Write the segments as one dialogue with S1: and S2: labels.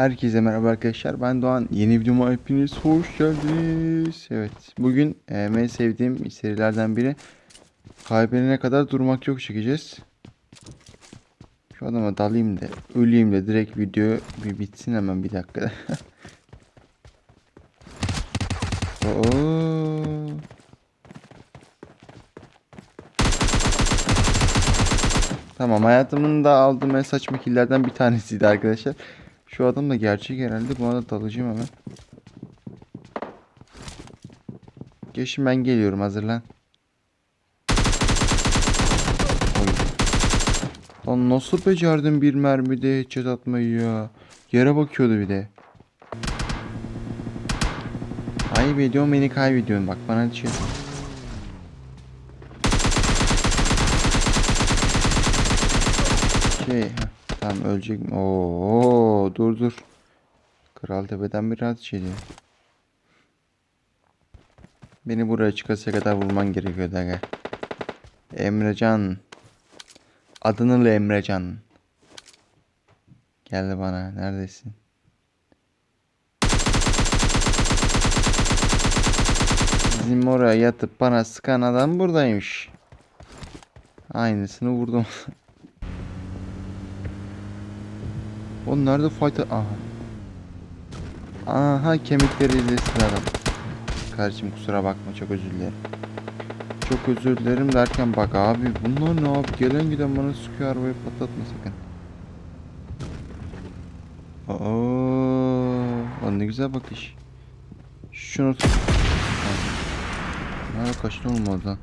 S1: Herkese merhaba arkadaşlar. Ben Doğan. Yeni videoma hepiniz hoş geldiniz. Evet. Bugün e, en sevdiğim serilerden biri. Kaybedene kadar durmak yok çekeceğiz. Şu adama dalayım da öleyim de direkt video bir bitsin hemen bir dakika. Oo. Tamam hayatımın da aldığım en saçma killerden bir tanesiydi arkadaşlar. Şu adam da gerçek herhalde. Buna da dalacağım hemen. Geçin ben geliyorum hazırlan. Lan nasıl becerdin bir mermide headshot atmayı ya? Yere bakıyordu bir de. Ayıp ediyorsun beni kaybediyorsun bak bana şey. Şey, tamam ölecek mi? Oo, dur dur. Kral tepeden bir rahat ediyor. Beni buraya çıkarsa kadar vurman gerekiyor aga. Emrecan. Adını Emrecan. Gel bana. Neredesin? Bizim oraya yatıp bana sıkan adam buradaymış. Aynısını vurdum. O nerede fight? Aha. Aha kemikleri izlesin adam. Kardeşim kusura bakma çok özür dilerim. Çok özür dilerim derken bak abi bunlar ne abi gelen giden bana sıkıyor arabayı patlatma sakın. Oo, lan ne güzel bakış. Şunu tut. Nerede kaçtı oğlum oradan?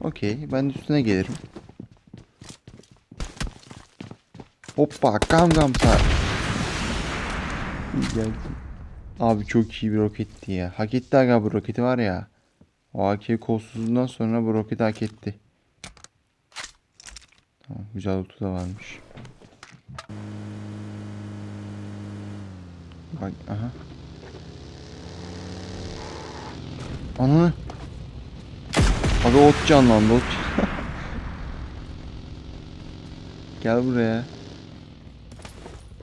S1: Okey ben üstüne gelirim. Hoppa Gangnam Style. Geldi. Abi çok iyi bir roketti ya. Hak etti aga bu roketi var ya. O AK kolsuzluğundan sonra bu roketi hak etti. Tamam güzel loot'u da varmış. Bak aha. Ananı. Abi ot canlandı ot. Gel buraya.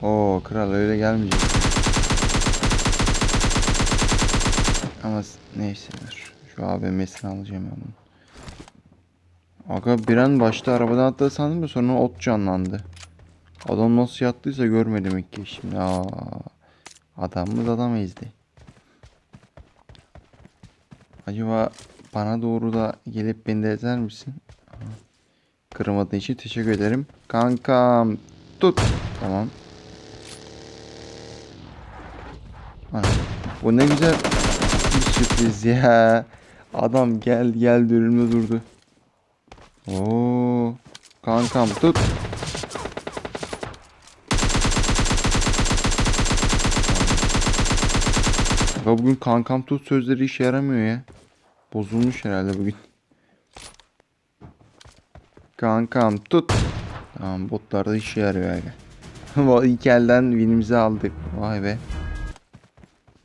S1: Oo kral öyle gelmeyecek. Ama neyse dur. Şu AVM'sini alacağım ben bunu. Aga bir an başta arabadan atladı sandım da sonra ot canlandı. Adam nasıl yattıysa görmedim ilk kez şimdi. Aa, adamımız adam ezdi. Acaba bana doğru da gelip beni de ezer misin? Kırmadığın için teşekkür ederim. Kankam tut. Tamam. Bu ne güzel bir sürpriz ya. Adam gel gel önümde durdu. Oo, kankam tut. Ya bugün kankam tut sözleri işe yaramıyor ya. Bozulmuş herhalde bugün. Kankam tut. Tamam botlarda işe yarıyor aga. Bu ilk elden winimizi aldık. Vay be.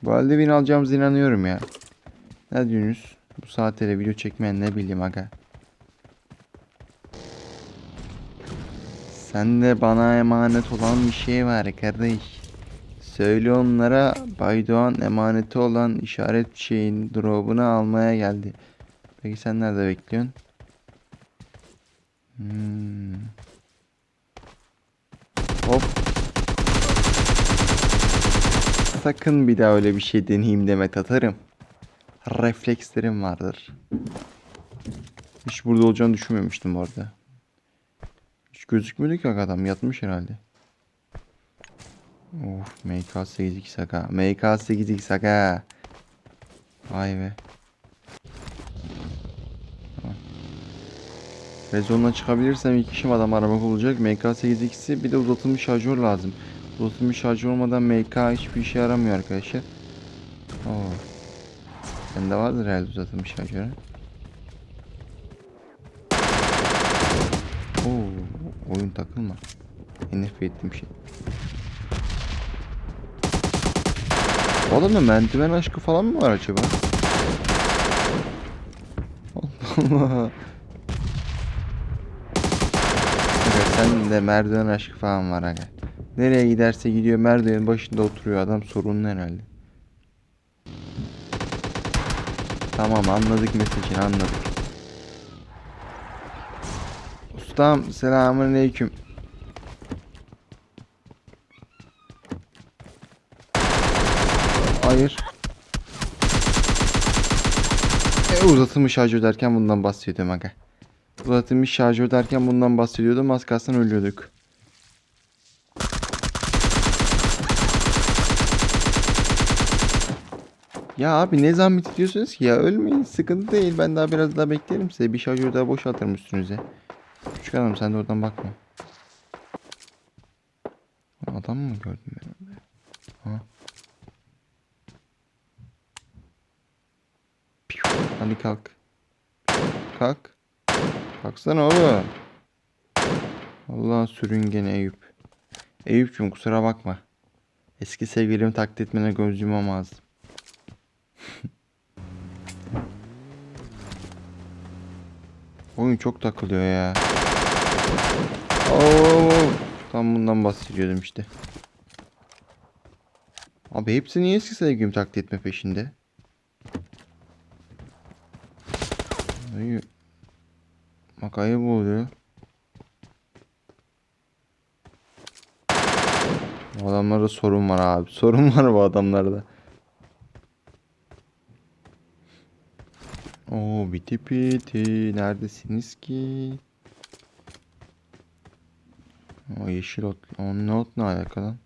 S1: Bu halde win alacağımıza inanıyorum ya. Ne diyorsunuz? Bu saatte video çekmeyen ne bileyim aga. Sende bana emanet olan bir şey var kardeş. Söyle onlara Bay Doğan emaneti olan işaret şeyin drop'unu almaya geldi. Peki sen nerede bekliyorsun? Hmm. Hop. Sakın bir daha öyle bir şey deneyeyim deme tatarım. Reflekslerim vardır. Hiç burada olacağını düşünmemiştim bu arada. Hiç gözükmüyordu ki adam yatmış herhalde. Of MK8 aga. MK8 aga. Vay be. Rezondan çıkabilirsem ilk işim adam aramak olacak. MK8x'i bir de uzatılmış şarjör lazım. Uzatılmış şarjör olmadan MK hiçbir işe yaramıyor arkadaşlar. Oo. Sende vardır herhalde uzatılmış şarjör. ha? Oo, oyun takılma. Nefret ettiğim şey. Bu adamda merdiven aşkı falan mı var acaba? Allah Allah. Evet sen de merdiven aşkı falan var aga. Nereye giderse gidiyor merdivenin başında oturuyor adam sorunlu herhalde. Tamam anladık mesajını anladık. Ustam selamünaleyküm. Hayır. E, uzatılmış şarjör derken bundan bahsediyordum aga. Uzatılmış şarjör derken bundan bahsediyordum. Az kalsın ölüyorduk. Ya abi ne zahmet ediyorsunuz ki ya ölmeyin sıkıntı değil ben daha biraz daha beklerim size bir şarjör daha boşaltırım üstünüze. Küçük hanım sen de oradan bakma. Adam mı gördüm ben orada? Ha. Hadi kalk. Kalk. Kalksana oğlum. Allah sürüngen Eyüp. Eyüp'cüm kusura bakma. Eski sevgilimi taklit etmene göz yumamazdım. Oyun çok takılıyor ya. Oo, tam bundan bahsediyordum işte. Abi hepsi niye eski sevgilimi taklit etme peşinde? Ayı. Bak ayıp oluyor. Bu adamlarda sorun var abi. Sorun var bu adamlarda. Oo biti piti. Neredesiniz ki? O yeşil ot. O ne ot ne alaka lan?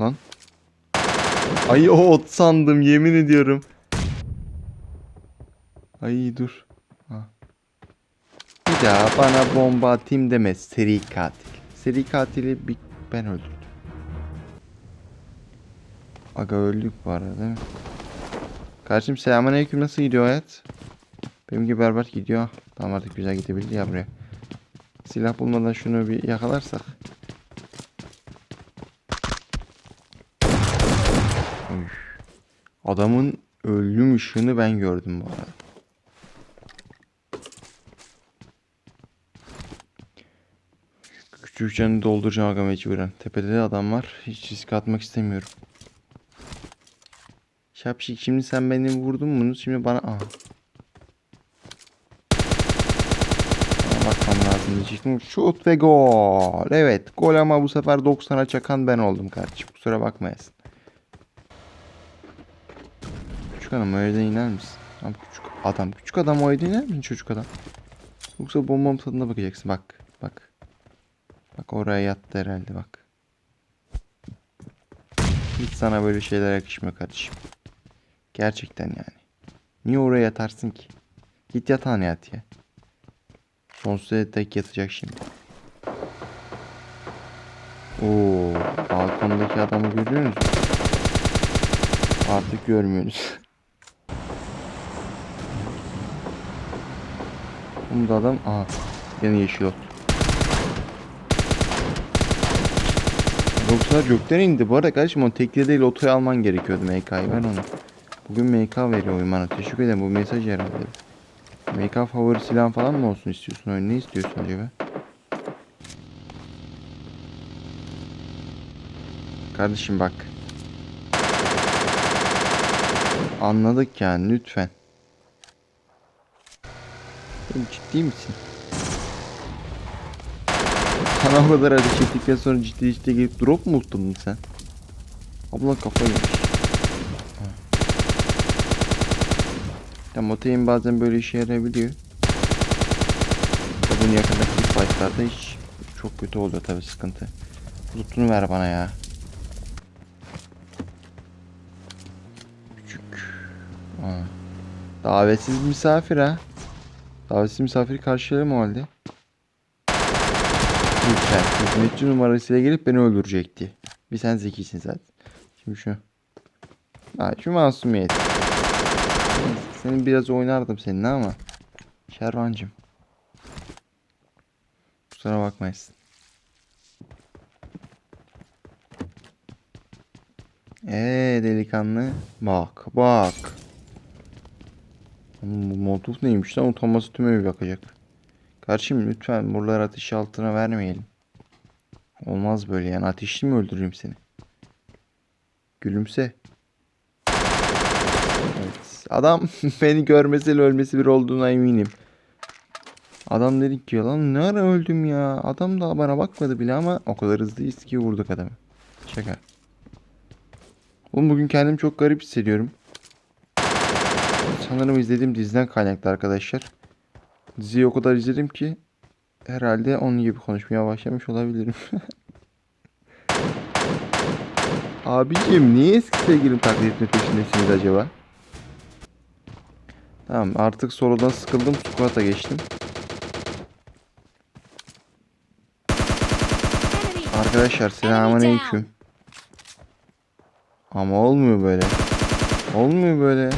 S1: Lan? Ay o ot sandım yemin ediyorum. Ay dur. Ha. Bir daha bana bomba atayım deme seri katil. Seri katili bir ben öldürdüm. Aga öldük bu arada değil mi? Kardeşim selamünaleyküm nasıl gidiyor hayat? Benim gibi berbat gidiyor. Tamam artık güzel gidebildi ya buraya. Silah bulmadan şunu bir yakalarsak. Üf. Adamın ölüm ışığını ben gördüm bu arada. Küçük canı dolduracağım aga mecburen. Tepede de adam var. Hiç risk atmak istemiyorum. Şapşik şimdi sen beni vurdun bunu şimdi bana... Aha. Bana lazım diyecektim. Şut ve gol. Evet gol ama bu sefer 90'a çakan ben oldum kardeşim. Kusura bakmayasın. Küçük adam evden iner misin? Adam küçük adam. Küçük adam o iner misin çocuk adam? Yoksa bombam tadına bakacaksın. Bak. Bak. Bak oraya yattı herhalde bak. Hiç sana böyle şeyler yakışmıyor kardeşim. Gerçekten yani. Niye oraya yatarsın ki? Git yatağına yat ya. Sonsuza dek yatacak şimdi. Oo, balkondaki adamı görüyor musun? Artık görmüyorsunuz. Bunda adam aha yine yeşil ot. Yoksa gökten indi. Bu arada kardeşim o tekli değil otoyu alman gerekiyordu MK'yı ver onu. Bugün MK veriyor oyun bana. Teşekkür ederim bu mesaj herhalde. MK favori silah falan mı olsun istiyorsun oyun? Ne istiyorsun acaba? Kardeşim bak. Anladık yani lütfen. Oğlum ciddi misin? Sana o kadar ateş ettikten sonra ciddi ciddi gelip drop mu tuttun sen? Abla kafa yemiş. Ya motein bazen böyle işe yarayabiliyor. Bunun yakındaki fightlarda hiç çok kötü oluyor tabi sıkıntı. Loot'unu ver bana ya. Küçük. Aa. Davetsiz misafir ha. Davetsiz misafiri karşılayalım o halde. Lütfen. Hizmetçi numarasıyla gelip beni öldürecekti. Bir sen zekisin zaten. Şimdi şu. Ha, şu masumiyet. Senin biraz oynardım seninle ama. Şervancım. Kusura bakmayasın. Eee delikanlı. Bak bak. Bu molotof neymiş lan utanması tüme bir bakacak. Kardeşim lütfen buraları ateş altına vermeyelim. Olmaz böyle yani. Ateşli mi öldürürüm seni? Gülümse. Adam beni görmesiyle ölmesi bir olduğuna eminim. Adam dedi ki lan ne ara öldüm ya. Adam da bana bakmadı bile ama o kadar hızlıyız ki vurduk adamı. Şaka. Oğlum bugün kendimi çok garip hissediyorum. Sanırım izlediğim diziden kaynaklı arkadaşlar. Diziyi o kadar izledim ki herhalde onun gibi konuşmaya başlamış olabilirim. Abiciğim niye eski sevgilim taklit etme peşindesiniz acaba? Tamam artık sorudan sıkıldım. Squat'a geçtim. Arkadaşlar selamünaleyküm. Ama olmuyor böyle. Olmuyor böyle.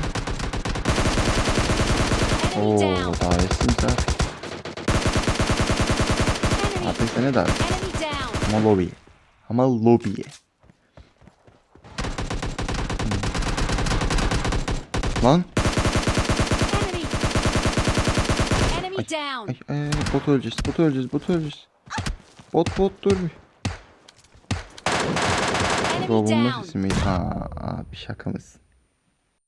S1: Oo, davetsin.
S2: Enemy.
S1: Artık sene davet.
S2: Enemy down.
S1: Ama lobiye. Ama lobiye. Lan.
S2: Enemy down.
S1: Ay, ay, bot öleceğiz. Bot öleceğiz. Bot öleceğiz. Bot bot dur bir.
S2: Down.
S1: sesi miydi? Aa, abi şaka mısın?